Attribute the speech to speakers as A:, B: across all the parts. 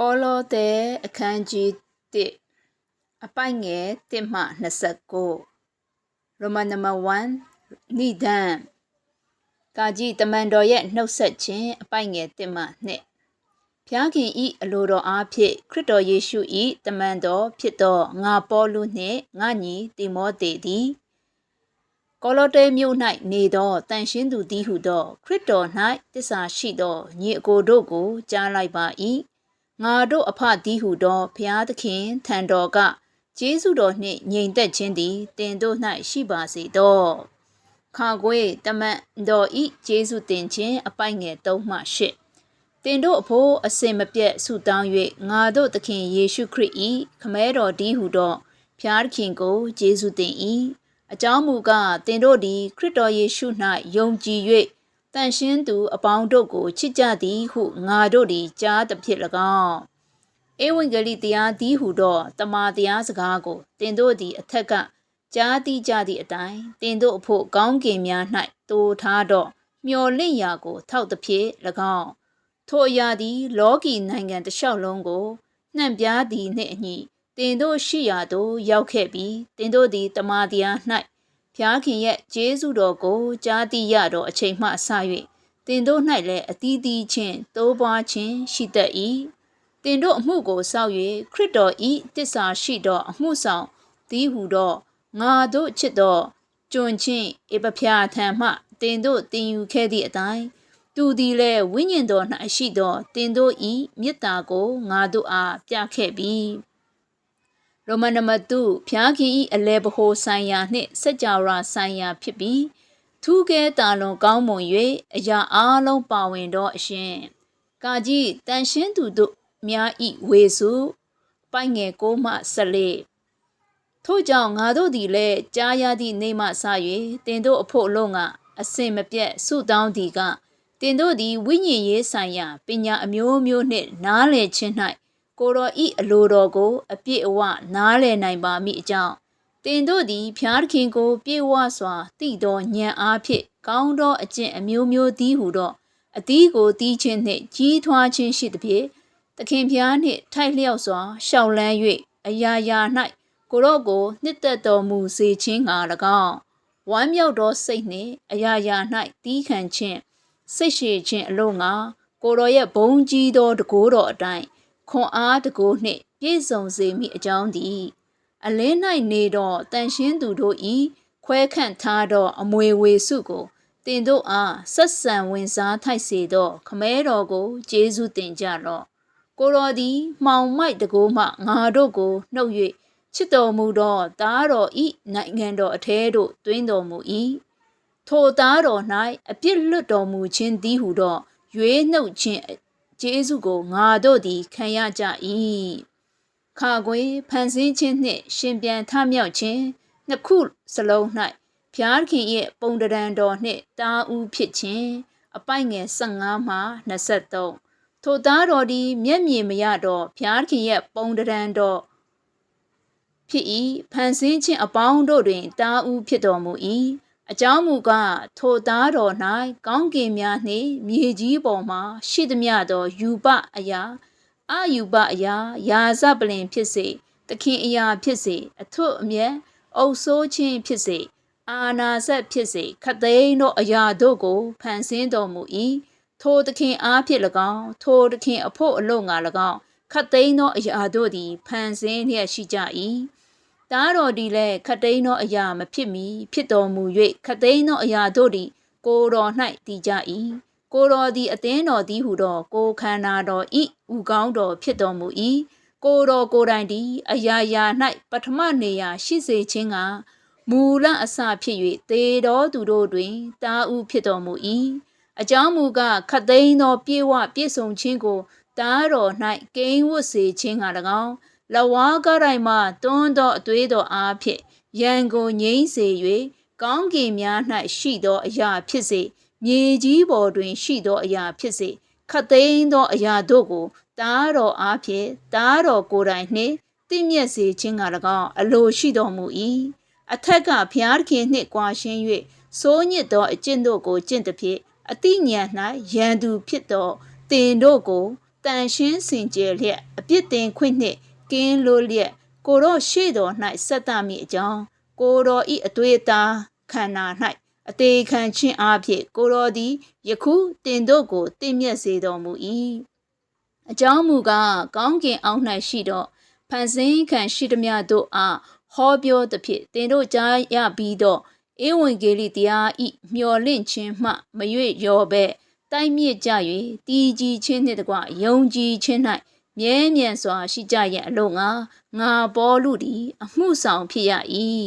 A: ကောလောသဲအခန်းကြီး1အပိုက်ငယ်1မှ29 Roman number 1နိဒံကာကြီးတမန်တော်ရဲ့နှုတ်ဆက်ခြင်းအပိုက်ငယ်1မှ2ဖျားခင်ဤအလိုတော်အားဖြင့်ခရစ်တော်ယေရှုဤတမန်တော်ဖြစ်သောငါပေါလုနှင့်ငါညီတိမောသေသည်ကောလောတဲမြို့၌နေသောတန်ရှင်းသူသည်ဟုသော ခရစ်တော်၌တစ္ဆာရှိသောညီအကိုတို့ကိုကြားလိုက်ပါ၏ ငါတို့အဖသည်ဟုသောဘုရားသခင်ထံတော်ကကျေးဇူးတော်နှင့်ငြိမ်သက်ခြင်းသည်တင်တို့၌ရှိပါစေသောခါခွေတမန်တော်ဤကျေးဇူးတင်ခြင်းအပိုက်ငယ်3မှ8တင်တို့အဖို့အစင်မပြတ်ဆုတောင်း၍ငါတို့သခင်ယေရှုခရစ်၏ခမဲတော်ဒီဟုသောဖျားသခင်ကိုကျေးဇူးတင်၏အကြောင်းမူကားတင်တို့သည်ခရစ်တော်ယေရှု၌ယုံကြည်၍ တန်ရှင်းသူအပေါင်းတို့ကိုချစ်ကြသည်ဟုငါတို့သည်ကြားသဖြင့်၎င်းဧဝံဂေလိတရားသည်ဟုသောတမန်တရားစကားကိုတင်တို့သည်အထက်ကကြားသိကြသည့်အတိုင်းတင်တို့အဖို့ကောင်းကင်များ၌တိုးထားသောမျော်လင့်ရာကို ထောက်သဖြင့်၎င်းထိုအရာသည် လောကီနိုင်ငံတစ်လျှောက်လုံးကိုနှံ့ပြားသည်နှင့်အညီတင်တို့ရှိရာသို့ရောက်ခဲ့ပြီးတင်တို့သည်တမန်တရား၌ ဖျားခင်ရဲ့ကျေးဇူးတော်ကိုကြားသိရသောအချိန်မှစ၍တင်တို့၌လည်းအသီးသီးချင်းတိုးပွားခြင်းရှိတတ်၏တင်တို့အမှုကိုစောက်၍ခရစ်တော်ဤတစ္ဆာရှိသောအမှုဆောင်သည်ဟုသောငါတို့ချစ်သောကျွန်ချင်းဧပဖျာထံမှတင်တို့တင်ယူခဲ့သည့်အတိုင်းသူသည်လည်းဝိညာဉ်တော်၌ရှိသောတင်တို့ဤမေတ္တာကိုငါတို့အားပြခဲ့ပြီး ရိုမန်နမတုဖျားခင်ဤအလဲဘဟိုဆိုင်ရာနှင့်စัจ java ဆိုင်ရာဖြစ်ပြီးထူးကဲတာလွန်ကောင်းမွန်၍အရာအလုံးပါဝင်သောအရှင်ကာကြီးတန်ရှင်းသူတို့များဤဝေစုပိုက်ငယ်ကိုမှဆက်လေထို့ကြောင့်ငါတို့သည်လည်းကြားရသည့်နေမှစ၍တင်တို့အဖို့လုံးကအစင်မပြတ်ဆုတောင်းသည်ကတင်တို့သည်ဝိညာဉ်ရေးဆိုင်ရာပညာအမျိုးမျိုးနှင့်နားလည်ခြင်း၌ ကိုတော်ဤအလိုတော်ကို အပြည့်အဝနားလည်နိုင်ပါမိအကြောင်းတင်တို့သည်ဖျားသခင်ကို ပြေဝစွာတည်သောဉာဏ်အားဖြင့်ကောင်းသောအကျင့်အမျိုးမျိုးသည်ဟုသောအသီးကိုတီးခြင်းနှင့်ကြီးထွားခြင်းရှိသဖြင့်သခင်ဖျားနှင့်ထိုက်လျောက်စွာရှောက်လန်း၍အရာရာ၌ကိုရော့ကိုနှစ်သက်တော်မူစေခြင်းငှာ၎င်းဝမ်းမြောက်သောစိတ်နှင့်အရာရာ၌တီးခံခြင်းစိတ်ရှိခြင်းအလို့ငါကိုရောရဲ့ဘုံကြီးသောတကိုးတော်အတိုင်း ခွန်အားတကိုးနှင့်ပြည့်စုံစေမိအကြောင်းသည် အလင်း၌နေသောတန်ရှင်းသူတို့ဤခွဲခန့်ထားသောအမွေဝေစုကိုတင်တို့အားဆက်ဆံဝင်စားထိုက်စေသော ခမဲတော်ကိုကျေးဇူးတင်ကြလော့ကိုတော်သည် မှောင်မိုက်တကိုးမှငါတို့ကိုနှုတ်၍ချစ်တော်မူသောသားတော်ဤနိုင်ငံတော်အထဲသို့တွင်တော်မူ၏ထိုသားတော်၌အပြစ်လွတ်တော်မူခြင်းသည်ဟုသောရွေးနှုတ်ခြင်း ကျေးဇူးကိုငါတို့သည်ခံရကြ၏ခါခွေဖန်ဆင်းခြင်းနှင့် ရှင်ပြန်ထမြောက်ခြင်းနှစ်ခုစလုံး၌ဖျားခင်ရဲ့ပုံတရံတော်နှင့်တာဦးဖြစ်ခြင်းအပိုက်ငယ်15မှ23ထိုသားတော်သည်မျက်မြင်မရတော့ဖျားခင်ရဲ့ပုံတရံတော်ဖြစ်၏ဖန်ဆင်းခြင်းအပေါင်းတို့တွင်တာဦးဖြစ်တော်မူ၏ အကြောင်းမူကားထိုသားတော်၌ကောင်းကင်များနှင့်မြေကြီးပေါ်မှရှိသမျှသောယူပအရာအာယူပအရာယာဇပလင်ဖြစ်စေတခင်အရာဖြစ်စေအထွတ်အမြတ်အုပ်ဆိုးခြင်းဖြစ်စေအာနာဆက်ဖြစ်စေခသိန်းသောအရာတို့ကိုဖန်ဆင်းတော်မူ၏ထိုသခင်အားဖြင့်၎င်းထိုသခင်အဖို့အလို့ငါ၎င်းခတ်သိမ်းသောအရာတို့သည်ဖန်ဆင်းလျက်ရှိကြ၏ တားတော်သည်လည်းခတ်သိမ်းသောအရာမဖြစ်မီဖြစ်တော်မူ၍ခတ်သိမ်းသောအရာတို့သည်ကိုတော်၌တည်ကြ၏ကိုတော်သည်အသင်းတော်သည်ဟုသောကိုခန္ဓာတော်ဤဥကောင်းတော်ဖြစ်တော်မူ၏ကိုတော်ကိုယ်တိုင်သည်အရာရာ၌ပထမနေရာရှိစေခြင်းကမူလအစဖြစ်၍သေတော်သူတို့တွင်တာဥဖြစ်တော်မူ၏အကြောင်းမူကားခတ်သိမ်းသောပြေဝပြည့်စုံခြင်းကိုတားတော်၌ကိန်းဝတ်စေခြင်းက၎င်း လဝါကရိုင်မှတွန်းသောအသွေးတော်အားဖြင့်ရန်ကိုငြိမ့်စေ၍ကောင်းကင်များ၌ရှိသောအရာဖြစ်စေမြေကြီးပေါ်တွင်ရှိသောအရာဖြစ်စေခတ်သိမ်းသောအရာတို့ကိုတားတော်အားဖြင့်တားတော်ကိုယ်တိုင်နှင့်တင့်မြတ်စေခြင်းက၎င်းအလိုရှိတော်မူ၏အထက်ကဖျားခင်နှင့်ကွာရှင်း၍စိုးညစ်သောအကျင့်တို့ကိုကျင့်သည်ဖြင့်အတိညာ၌ရန်သူဖြစ်သောတင်တို့ကိုတတန်ရှင်းစင်ကြယ်လျက်အပြစ်တင်ခွင့်နှင့် ကင်းလို့လျက်ကိုတော့ရှေ့တော်၌ဆက်တမိအကြောင်းကိုတော်ဤအသွေးအသားခန္ဓာ၌အသေးခံခြင်းအဖြစ်ကိုတော်သည်ယခုတင်တို့ကိုတင့်မြတ်စေတော်မူ၏အကြောင်းမူကားကောင်းကင်အောက်၌ရှိသောဖန်ဆင်းခံရှိသမျှတို့အားဟောပြောသဖြင့်တင်တို့ကြားရပြီးတော့ဧဝံဂေလိတရားဤမျော်လင့်ခြင်းမှမရွေ့ရောပဲတိုက်မြစ်ကြ၍တည်ကြည်ခြင်းနှင့်တကွယုံကြည်ခြင်း၌ မြဲမြံစွာရှိကြရန်အလို့ငါငါပေါ်လူသည်အမှုဆောင်ဖြစ်ရ၏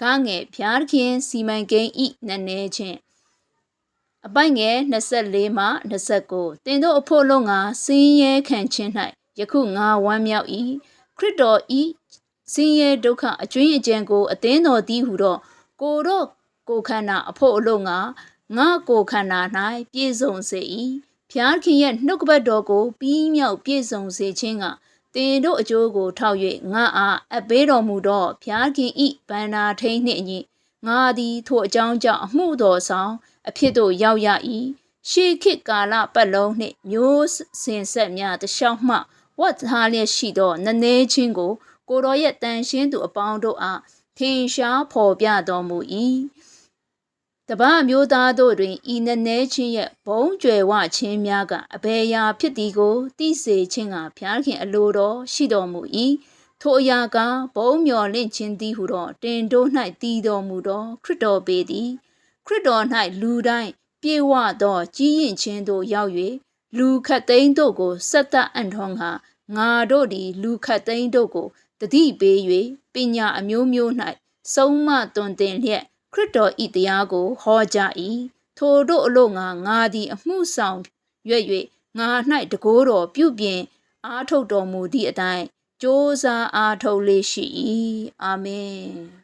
A: ကားငယ်ဖျားခင်စီမံကိန်းဤနည်းနည်းချင်းအပိုင်ငယ်24မှ29တင်တို့အဖို့လုံးငါစင်းရဲခံခြင်း၌ယခုငါဝမ်းမြောက်၏ခရစ်တော်ဤစင်းရဲဒုက္ခအကျွင်းအကြံကိုအသင်းတော်သည်ဟုတော့ကိုတော့ကိုခန္ဓာအဖို့အလို့ငါငါကိုခန္ဓာ၌ပြည့်စုံစေ၏ ဖျားခင်ရဲ့နှုတ်ကပတ်တော်ကိုပြီးမြောက်ပြည့်စုံစေခြင်းကတင်တို့အကျိုးကိုထောက်၍ငါအားအပေးတော်မူသောဖျားခင်ဤဗန္နာထိန်နှင့်အညီငါသည်ထိုအကြောင်းကြောင့်အမှုတော်ဆောင်အဖြစ်သို့ရောက်ရ၏ရှေးခေတ်ကာလပတ်လုံးနှင့်မျိုးစင်ဆက်များတခြားမှဝတ်ထားလျက်ရှိသောနည်းနည်းချင်းကိုကိုတော်ရဲ့တန်ရှင်းသူအပေါင်းတို့အားထင်ရှားဖော်ပြတော်မူ၏ တပအမျိုးသားတို့တွင်ဤနည်းနည်းချင်းရဲ့ဘုံကျွယ်ဝခြင်းများကအဘယ်ရာဖြစ်သည်ကိုသိစေခြင်းကဖျားခင်အလိုတော်ရှိတော်မူ၏ထိုအရာကဘုံမျော်လင့်ခြင်းသည်ဟုသောတင်တို့၌တည်တော်မူသောခရစ်တော်ပေသည်ခရစ်တော်၌လူတိုင်းပြေဝသောကြီးရင်ခြင်းသို့ရောက်၍လူခတ်သိန်းတို့ကိုဆက်တအံ့ထုံးကငါတို့သည်လူခတ်သိန်းတို့ကိုတတိပေး၍ပညာအမျိုးမျိုး၌ဆုံးမတွင်တင်လျက် ခရစ်တော်ဤတရားကို ဟောကြား၏ထိုတို့အလို့ငါငါသည်အမှုဆောင်ရွက်၍ငါ၌တကိုးတော်ပြုပြင်အားထုတ်တော်မူသည့်အတိုင်းကြိုးစားအားထုတ်လေးရှိ၏အာမင်